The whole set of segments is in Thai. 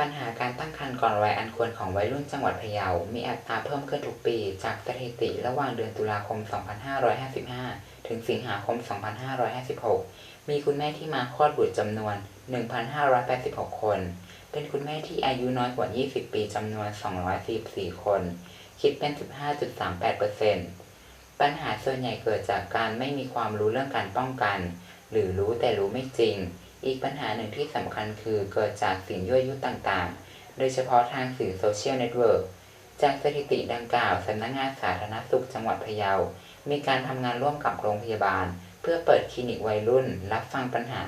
ปัญหาการตั้งครรภ์ก่อนวัยอันควรของวัยรุ่นจังหวัดพะเยา มีอัตราเพิ่มขึ้นทุกปี จากสถิติระหว่างเดือนตุลาคม 2555 ถึงสิงหาคม 2556 มีคุณแม่ที่มาคลอดบุตรจำนวน 1,586 คน เป็นคุณแม่ที่อายุน้อยกว่า 20 ปีจำนวน 244 คน คิดเป็น 15.38%ปัญหาส่วนใหญ่เกิดจากการไม่มีความรู้เรื่องการป้องกัน หรือรู้แต่รู้ไม่จริง อีกปัญหาหนึ่งที่สำคัญคือเกิดจากสิ่งยั่วยุต่างๆ โดยเฉพาะทางสื่อโซเชียลเน็ตเวิร์กจากสถิติดังกล่าวสำนักงานสาธารณสุขจังหวัดพะเยา มีการทำงานร่วมกับโรงพยาบาล เพื่อเปิดคลินิกวัยรุ่น รับฟังปัญหา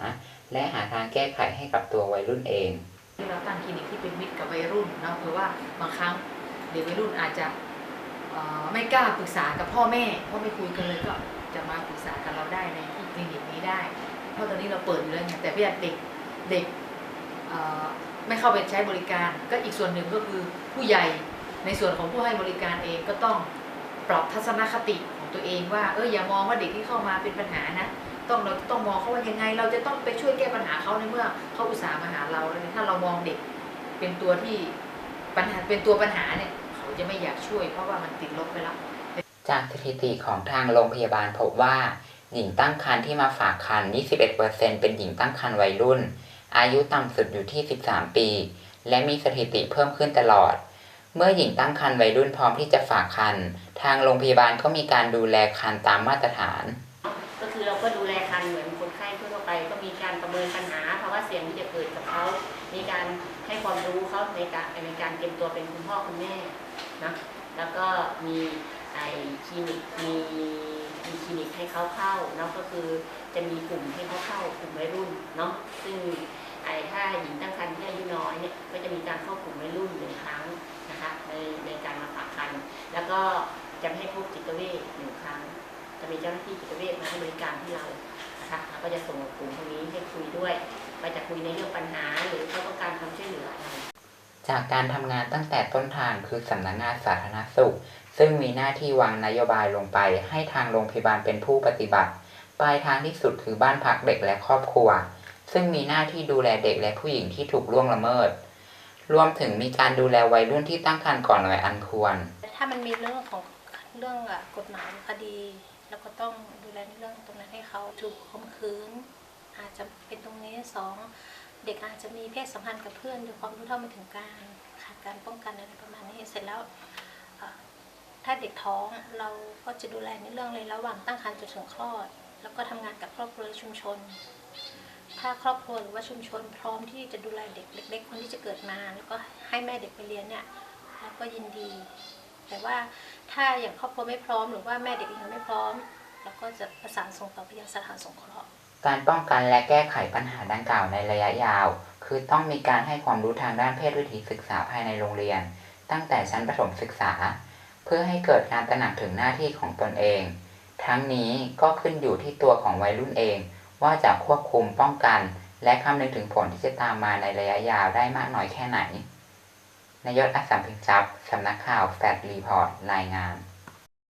และหาทางแก้ไขให้กับตัววัยรุ่นเองเราตั้งคลินิกที่เป็นมิตรกับวัยรุ่นเนาะเพราะว่าบางครั้งเด็กวัยรุ่นอาจจะไม่กล้าปรึกษากับพ่อแม่เพราะไม่คุยกันเลยก็จะมาปรึกษากับเราได้ในที่คลินิกนี้ได้ เพราะตอนนี้เราเปิดอยู่แล้วไงแต่พี่อยากเด็กเด็กไม่เข้าไปใช้บริการ ก็อีกส่วนหนึ่งก็คือผู้ใหญ่ในส่วนของผู้ให้บริการเองก็ต้องปรับทัศนคติของตัวเองว่าเอออย่ามองว่าเด็กที่เข้ามาเป็นปัญหานะต้องเราต้องมองเขาว่ายังไง เราจะต้องไปช่วยแก้ปัญหาเขาในเมื่อเขาอุตส่าห์มาหาเราแล้วเนี่ยถ้าเรามองเด็กเป็นตัวที่ปัญหาเป็นตัวปัญหาเนี่ยเขาจะไม่อยากช่วย เพราะว่ามันติดลบไปแล้วจากสถิติของทางโรงพยาบาลพบว่า หญิงตั้งครรภ์ที่มาฝากครรภ์21%เป็นหญิงตั้งครรภ์วัยรุ่น อายุต่ำสุดอยู่ที่ 13 ปี และมีสถิติเพิ่มขึ้นตลอด เมื่อหญิงตั้งครรภ์วัยรุ่นพร้อมที่จะฝากครรภ์ทางโรงพยาบาลก็มีการดูแลครรภ์ตามมาตรฐาน ก็คือเราก็ดูแลคันเหมือนคนไข้ทั่วไป ก็มีการประเมินปัญหาภาวะเสี่ยงที่จะเกิดกับเขามีการให้ความรู้เขาในการในการเตรียมตัวเป็นคุณพ่อคุณแม่นะแล้วก็มีไอ เขาเข้าเนาะก็คือจะมีกลุ่มให้เขาเข้ากลุ่มวัยรุ่นเนาะซึ่งไอถ้าหญิงตั้งครรภ์ที่อายุน้อยเนี่ยก็จะมีการเข้ากลุ่มวัยรุ่นหนึ่งครั้งนะคะในในการมาฝากคันแล้วก็จะให้พบจิตเวชหนึ่งครั้ง จะมีเจ้าหน้าที่จิตเวชมาให้บริการที่เรานะคะเราก็จะส่งกลุ่มพวกนี้ให้คุยด้วยมาจะคุยในเรื่องปัญหาหรือเขาต้องการความช่วยเหลืออะไร จากการทำงานตั้งแต่ต้นทางคือสำนักงานสาธารณสุข ซึ่งมีหน้าที่วางนโยบายลงไป ให้ทางโรงพยาบาลเป็นผู้ปฏิบัติ ปลายทางที่สุดคือบ้านพักเด็กและครอบครัว ซึ่งมีหน้าที่ดูแลเด็กและผู้หญิงที่ถูกล่วงละเมิด รวมถึงมีการดูแลวัยรุ่นที่ตั้งครรภ์ก่อนวัยอันควร ถ้ามันมีเรื่องของเรื่องกฎหมายคดี แล้วก็ต้องดูแลในเรื่องตรงนั้นให้เขาถูกข่มขืนอาจจะเป็นตรงนี้สอง เด็กอาจจะมีเพศสัมพันธ์กับเพื่อนด้วยความรู้เท่าไม่ถึงการขาดการป้องกันอะไรประมาณนี้เสร็จแล้วถ้าเด็กท้องเราก็จะดูแลในเรื่องเลยระหว่างตั้งครรภ์จนถึงคลอด แล้วก็ทำงานกับครอบครัวชุมชน ถ้าครอบครัวหรือว่าชุมชน พร้อมที่จะดูแลเด็กเล็กๆคนที่จะเกิดมา แล้วก็ให้แม่เด็กไปเรียนเนี่ยเราก็ยินดี แต่ว่าถ้าอย่างครอบครัวไม่พร้อม หรือว่าแม่เด็กเองไม่พร้อมเราก็จะประสานส่งต่อไปยังสถานสงเคราะห์ การป้องกันและแก้ไขปัญหาดังกล่าวในระยะยาว คือต้องมีการให้ความรู้ทางด้านเพศวิถีศึกษาภายในโรงเรียน ตั้งแต่ชั้นประถมศึกษา เพื่อให้เกิดการตระหนักถึงหน้าที่ของตนเอง ทั้งนี้ก็ขึ้นอยู่ที่ตัวของวัยรุ่นเอง ว่าจะควบคุมป้องกัน และคำนึงถึงผลที่จะตามมาในระยะยาวได้มากน้อยแค่ไหนนายศอัสสัมพิงทรัพย์สำนักข่าวแฟดรีพอร์ตรายงาน